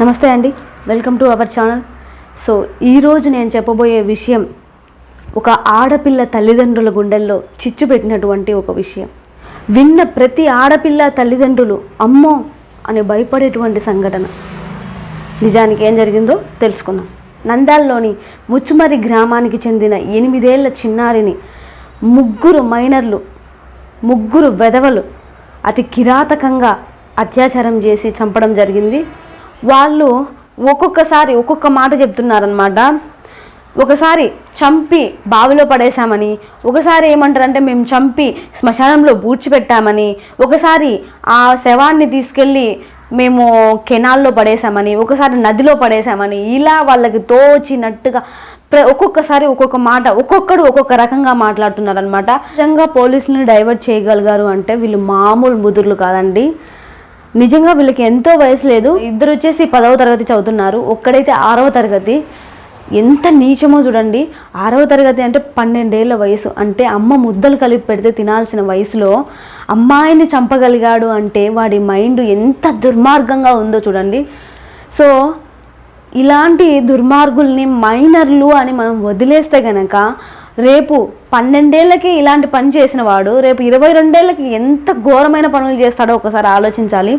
నమస్తే అండి. Welcome to our channel. So ఈరోజు నేను చెప్పబోయే విషయం ఒక ఆడపిల్ల తల్లిదండ్రుల గుండెల్లో చిచ్చు పెట్టినటువంటి ఒక విషయం. విన్న ప్రతి ఆడపిల్ల తల్లిదండ్రులు అమ్మో అని భయపడేటువంటి సంఘటన. నిజానికి ఏం జరిగిందో తెలుసుకుందాం. నంద్యాలలోని ముచ్చుమరి గ్రామానికి చెందిన ఎనిమిదేళ్ళ చిన్నారిని ముగ్గురు మైనర్లు ముగ్గురు వెధవలు అతి కిరాతకంగా అత్యాచారం చేసి చంపడం జరిగింది. వాళ్ళు ఒక్కొక్కసారి ఒక్కొక్క మాట చెప్తున్నారనమాట ఒకసారి చంపి బావిలో పడేశామని ఒకసారి ఏమంటారంటే మేము చంపి శ్మశానంలో పూడ్చిపెట్టామని ఒకసారి ఆ శవాన్ని తీసుకెళ్ళి మేము కెనాల్లో పడేశామని ఒకసారి నదిలో పడేశామని ఇలా వాళ్ళకి తోచినట్టుగా ప్ర- ఒక్కొక్కసారి ఒక్కొక్క మాట ఒక్కొక్కడు ఒక్కొక్క రకంగా మాట్లాడుతున్నారనమాట నిజంగా పోలీసులను డైవర్ట్ చేయగలిగారు అంటే వీళ్ళు మామూలు ముదుర్లు కాదండి. నిజంగా వీళ్ళకి ఎంతో వయసు లేదు. ఇద్దరు వచ్చేసి పదవ తరగతి చదువుతున్నారు. ఒక్కడైతే ఆరవ తరగతి. ఎంత నీచమో చూడండి. ఆరవ తరగతి అంటే పన్నెండేళ్ళ వయసు. అంటే అమ్మ ముద్దలు కలిపి పెడితే తినాల్సిన వయసులో అమ్మాయిని చంపగలిగాడు అంటే వాడి మైండ్ ఎంత దుర్మార్గంగా ఉందో చూడండి. సో ఇలాంటి దుర్మార్గుల్ని మైనర్లు అని మనం వదిలేస్తే గనక రేపు పన్నెండేళ్ళకి ఇలాంటి పని చేసిన వాడు రేపు ఇరవై రెండేళ్ళకి ఎంత ఘోరమైన పనులు చేస్తాడో ఒకసారి ఆలోచించాలి.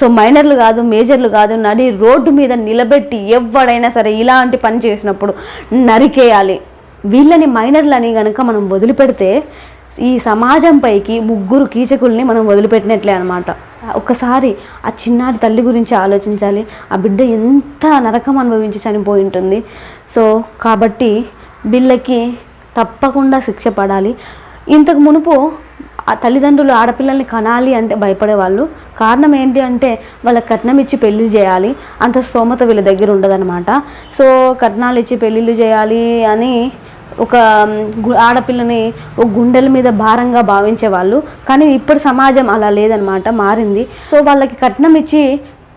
సో మైనర్లు కాదు మేజర్లు కాదు నడి రోడ్డు మీద నిలబెట్టి ఎవడైనా సరే ఇలాంటి పని చేసినప్పుడు నరికేయాలి. వీళ్ళని మైనర్లని కనుక మనం వదిలిపెడితే ఈ సమాజంపైకి ముగ్గురు కీచకుల్ని మనం వదిలిపెట్టినట్లే అనమాట ఒకసారి ఆ చిన్నారి తల్లి గురించి ఆలోచించాలి. ఆ బిడ్డ ఎంత నరకం అనుభవించి చనిపోయి ఉంటుంది. సో కాబట్టి వీళ్ళకి తప్పకుండా శిక్ష పడాలి. ఇంతకు మునుపు ఆ తల్లిదండ్రులు ఆడపిల్లల్ని కనాలి అంటే భయపడేవాళ్ళు. కారణం ఏంటి అంటే వాళ్ళ కట్నం ఇచ్చి పెళ్ళి చేయాలి. అంత స్తోమత వీళ్ళ దగ్గర ఉండదన్నమాట. సో కట్నాలు ఇచ్చి పెళ్ళిళ్ళు చేయాలి అని ఒక ఆడపిల్లని ఒక గుండెల మీద భారంగా భావించేవాళ్ళు. కానీ ఇప్పుడు సమాజం అలా లేదనమాట మారింది. సో వాళ్ళకి కట్నం ఇచ్చి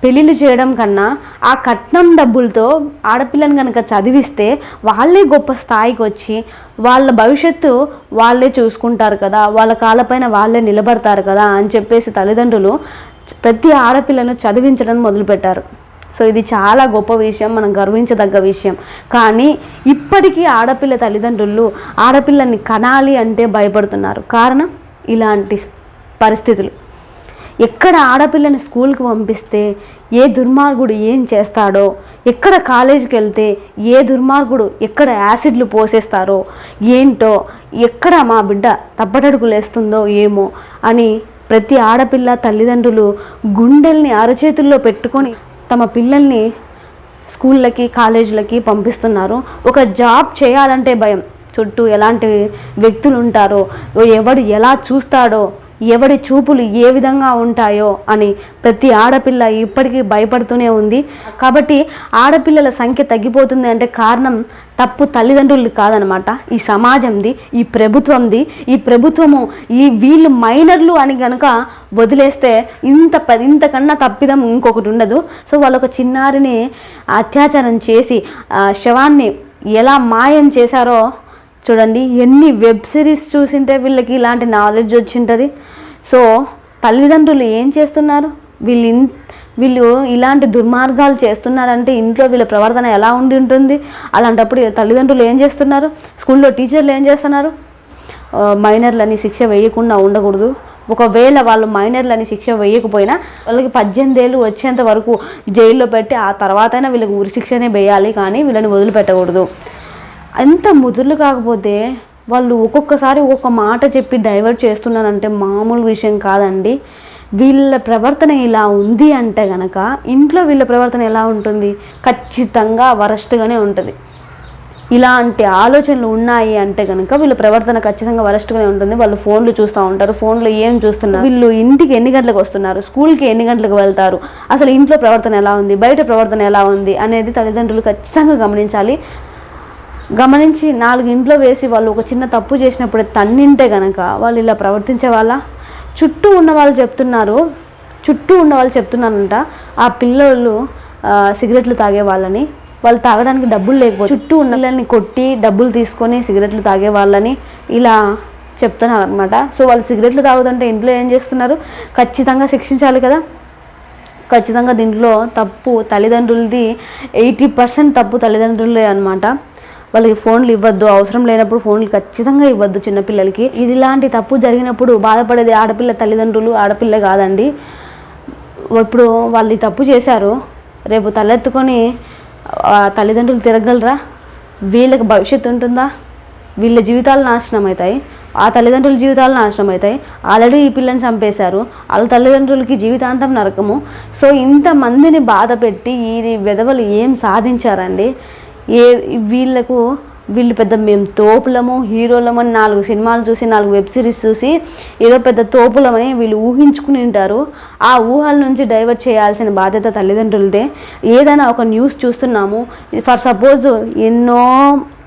పెళ్ళిళ్ళు చేయడం కన్నా ఆ కట్నం డబ్బులతో ఆడపిల్లని కనుక చదివిస్తే వాళ్ళే గొప్ప స్థాయికి వచ్చి వాళ్ళ భవిష్యత్తు వాళ్ళే చూసుకుంటారు కదా వాళ్ళ కాళ్ళపైన వాళ్ళే నిలబడతారు కదా అని చెప్పేసి తల్లిదండ్రులు ప్రతి ఆడపిల్లను చదివించడం మొదలుపెట్టారు. సో ఇది చాలా గొప్ప విషయం మనం గర్వించదగ్గ విషయం. కానీ ఇప్పటికీ ఆడపిల్ల తల్లిదండ్రులు ఆడపిల్లని కనాలి అంటే భయపడుతున్నారు. కారణం? ఇలాంటి పరిస్థితులు. ఎక్కడ ఆడపిల్లని స్కూల్కి పంపిస్తే ఏ దుర్మార్గుడు ఏం చేస్తాడో ఎక్కడ కాలేజీకి వెళ్తే ఏ దుర్మార్గుడు ఎక్కడ యాసిడ్లు పోసేస్తారో ఏంటో ఎక్కడ మా బిడ్డ తప్పటడుగులేస్తుందో ఏమో అని ప్రతి ఆడపిల్ల తల్లిదండ్రులు గుండెల్ని అరచేతుల్లో పెట్టుకొని తమ పిల్లల్ని స్కూళ్ళకి కాలేజీలకి పంపిస్తున్నారు. ఒక జాబ్ చేయాలంటే భయం. చుట్టూ ఎలాంటి వ్యక్తులు ఉంటారో ఎవడు ఎలా చూస్తాడో ఎవడి చూపులు ఏ విధంగా ఉంటాయో అని ప్రతి ఆడపిల్ల ఇప్పటికీ భయపడుతూనే ఉంది. కాబట్టి ఆడపిల్లల సంఖ్య తగ్గిపోతుంది అంటే కారణం తప్పు తల్లిదండ్రులు కాదనమాట ఈ సమాజంది ఈ ప్రభుత్వంది ఈ ప్రభుత్వము ఈ వీళ్ళు మైనర్లు అని కనుక వదిలేస్తే ఇంత ఇంతకన్నా తప్పిదం ఇంకొకటి ఉండదు. సో వాళ్ళొక ఒక చిన్నారిని అత్యాచారం చేసి ఆ శవాన్ని ఎలా మాయం చేశారో చూడండి ఎన్ని వెబ్ సిరీస్ చూసింటే వీళ్ళకి ఇలాంటి నాలెడ్జ్ వచ్చింటుంది. సో తల్లిదండ్రులు ఏం చేస్తున్నారు? వీళ్ళు ఇన్ వీళ్ళు ఇలాంటి దుర్మార్గాలు చేస్తున్నారంటే ఇంట్లో వీళ్ళ ప్రవర్తన ఎలా ఉండి ఉంటుంది? అలాంటప్పుడు తల్లిదండ్రులు ఏం చేస్తున్నారు? స్కూల్లో టీచర్లు ఏం చేస్తున్నారు? మైనర్లని శిక్ష వేయకుండా ఉండకూడదు. ఒకవేళ వాళ్ళు మైనర్లని శిక్ష వేయకపోయినా వాళ్ళకి పద్దెనిమిది ఏళ్ళు వచ్చేంత వరకు జైల్లో పెట్టి ఆ తర్వాతైనా వీళ్ళకి ఉరి శిక్షనే వేయాలి కానీ వీళ్ళని వదిలిపెట్టకూడదు. అంత ముదులు కాకపోతే వాళ్ళు ఒక్కొక్కసారి ఒక్కొక్క మాట చెప్పి డైవర్ట్ చేస్తున్నారంటే మామూలు విషయం కాదండి. వీళ్ళ ప్రవర్తన ఇలా ఉంది అంటే గనక ఇంట్లో వీళ్ళ ప్రవర్తన ఎలా ఉంటుంది? ఖచ్చితంగా వరస్ట్గానే ఉంటుంది. ఇలాంటి ఆలోచనలు ఉన్నాయి అంటే కనుక వీళ్ళ ప్రవర్తన ఖచ్చితంగా వరస్ట్గానే ఉంటుంది. వాళ్ళు ఫోన్లు చూస్తూ ఉంటారు ఫోన్లో ఏం చూస్తున్నారు? వీళ్ళు ఇంటికి ఎన్ని గంటలకు వస్తున్నారు? స్కూల్కి ఎన్ని గంటలకు వెళ్తారు? అసలు ఇంట్లో ప్రవర్తన ఎలా ఉంది? బయట ప్రవర్తన ఎలా ఉంది? అనేది తల్లిదండ్రులు ఖచ్చితంగా గమనించాలి. గమనించి నాలుగు ఇంట్లో వేసి వాళ్ళు ఒక చిన్న తప్పు చేసినప్పుడు తన్నింటే గనక వాళ్ళు ఇలా ప్రవర్తించే వాళ్ళ? చుట్టూ ఉన్న వాళ్ళు చెప్తున్నారు. చుట్టూ ఉన్న వాళ్ళు చెప్తున్నారంట. ఆ పిల్లలు సిగరెట్లు తాగే వాళ్ళని. వాళ్ళు తాగడానికి డబ్బులు లేకపోతే చుట్టూ ఉన్న వాళ్ళని కొట్టి డబ్బులు తీసుకొని సిగరెట్లు తాగే వాళ్ళని ఇలా చెప్తున్నారు అనమాట సో వాళ్ళు సిగరెట్లు తాగుతుంటే ఇంట్లో ఏం చేస్తున్నారు? ఖచ్చితంగా శిక్షించాలి కదా? ఖచ్చితంగా దీంట్లో తప్పు తల్లిదండ్రులది ఎయిటీ పర్సెంట్ తప్పు తల్లిదండ్రులే అనమాట వాళ్ళకి ఫోన్లు ఇవ్వద్దు అవసరం లేనప్పుడు ఫోన్లు ఖచ్చితంగా ఇవ్వద్దు చిన్నపిల్లలకి. ఇది ఇలాంటి తప్పు జరిగినప్పుడు బాధపడేది ఆడపిల్ల తల్లిదండ్రులు ఆడపిల్ల కాదండి. ఇప్పుడు వాళ్ళు ఈ తప్పు చేశారు రేపు తలెత్తుకొని తల్లిదండ్రులు తిరగలరా? వీళ్ళకి భవిష్యత్తు ఉంటుందా? వీళ్ళ జీవితాలు నాశనం అవుతాయి. ఆ తల్లిదండ్రుల జీవితాలు నాశనం అవుతాయి. ఆల్రెడీ ఈ పిల్లని చంపేశారు. వాళ్ళ తల్లిదండ్రులకి జీవితాంతం నరకము. సో ఇంతమందిని బాధ పెట్టి ఈ విధవలు ఏం సాధించారండి? ఏ వీళ్ళకు వీళ్ళు పెద్ద మేము తోపులము హీరోలమని నాలుగు సినిమాలు చూసి నాలుగు వెబ్ సిరీస్ చూసి ఏదో పెద్ద తోపులమని వీళ్ళు ఊహించుకుని ఉంటారు. ఆ ఊహల నుంచి డైవర్ట్ చేయాల్సిన బాధ్యత తల్లిదండ్రులదే. ఏదైనా ఒక న్యూస్ చూస్తున్నాము. ఫర్ సపోజ్ ఎన్నో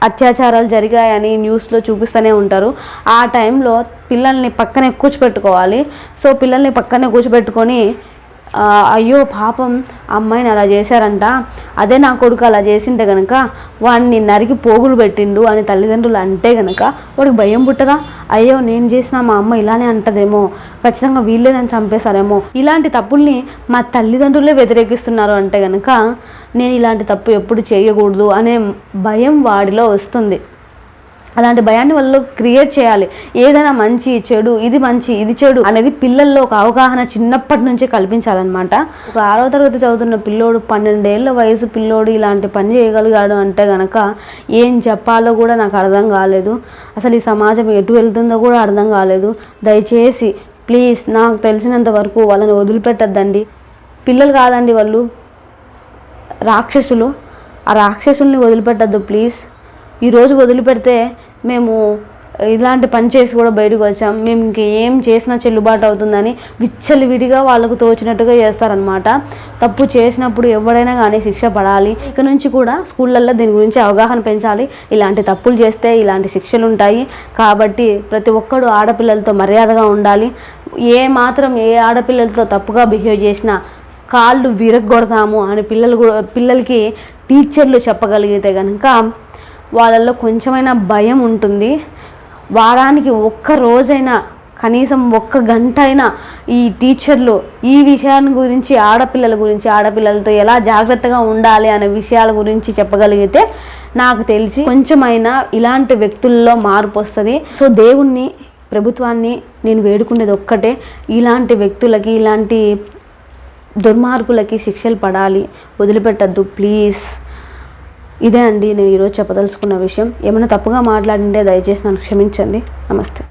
అత్యాచారాలు జరిగాయని న్యూస్లో చూపిస్తూనే ఉంటారు. ఆ టైంలో పిల్లల్ని పక్కనే కూర్చోపెట్టుకోవాలి. సో పిల్లల్ని పక్కనే కూర్చోబెట్టుకొని అయ్యో పాపం ఆ అమ్మాయిని అలా చేశారంట. అదే నా కొడుకు అలా చేసింటే గనక వాడిని నరికి పోగులు పెట్టిండు అని తల్లిదండ్రులు అంటే గనక వాడికి భయం పుట్టదా? అయ్యో నేను చేసిన మా అమ్మ ఇలానే అంటదేమో. ఖచ్చితంగా వీళ్ళే నన్ను చంపేశారేమో. ఇలాంటి తప్పుల్ని మా తల్లిదండ్రులే వ్యతిరేకిస్తున్నారు అంటే గనక నేను ఇలాంటి తప్పు ఎప్పుడు చేయకూడదు అనే భయం వాడిలో వస్తుంది. అలాంటి భయాన్ని వాళ్ళు క్రియేట్ చేయాలి. ఏదైనా మంచి చెడు ఇది మంచి ఇది చెడు అనేది పిల్లల్లో ఒక అవగాహన చిన్నప్పటి నుంచే కల్పించాలన్నమాట. ఒక ఆరో తరగతి చదువుతున్న పిల్లోడు పన్నెండేళ్ళ వయసు పిల్లోడు ఇలాంటి పని చేయగలిగాడు అంటే గనక ఏం చెప్పాలో కూడా నాకు అర్థం కాలేదు. అసలు ఈ సమాజం ఎటు వెళ్తుందో కూడా అర్థం కాలేదు. దయచేసి ప్లీజ్ నాకు తెలిసినంత వరకు వాళ్ళని వదిలిపెట్టద్దండి. పిల్లలు కాదండి వాళ్ళు. రాక్షసులు. ఆ రాక్షసుల్ని వదిలిపెట్టద్దు ప్లీజ్. ఈరోజు వదిలిపెడితే మేము ఇలాంటి పని చేసి కూడా బయటకు వచ్చాం. మేము ఇంకేం చేసినా చెల్లుబాటు అవుతుందని విచ్చలవిడిగా వాళ్ళకు తోచినట్టుగా చేస్తారనమాట తప్పు చేసినప్పుడు ఎవడైనా కానీ శిక్ష పడాలి. ఇక నుంచి కూడా స్కూళ్ళల్లో దీని గురించి అవగాహన పెంచాలి. ఇలాంటి తప్పులు చేస్తే ఇలాంటి శిక్షలు ఉంటాయి. కాబట్టి ప్రతి ఒక్కడు ఆడపిల్లలతో మర్యాదగా ఉండాలి. ఏ మాత్రం ఏ ఆడపిల్లలతో తప్పుగా బిహేవ్ చేసినా కాళ్ళు విరగొడతాము అని పిల్లలు కూడా పిల్లలకి టీచర్లు చెప్పగలిగితే కనుక వాళ్ళల్లో కొంచెమైనా భయం ఉంటుంది. వారానికి ఒక్క రోజైనా కనీసం ఒక్క గంట అయినా ఈ టీచర్లు ఈ విషయాన్ని గురించి ఆడపిల్లల గురించి ఆడపిల్లలతో ఎలా జాగ్రత్తగా ఉండాలి అనే విషయాల గురించి చెప్పగలిగితే నాకు తెలిసి కొంచెమైనా ఇలాంటి వ్యక్తుల్లో మార్పు వస్తుంది. సో దేవుణ్ణి ప్రభుత్వాన్ని నేను వేడుకునేది ఒక్కటే. ఇలాంటి వ్యక్తులకి ఇలాంటి దుర్మార్గులకి శిక్షలు పడాలి. వదిలిపెట్టద్దు ప్లీజ్. ఇదే అండి నేను ఈరోజు చెప్పదలుచుకున్న విషయం. ఏమైనా తప్పుగా మాట్లాడింటే దయచేసి నన్ను క్షమించండి. నమస్తే.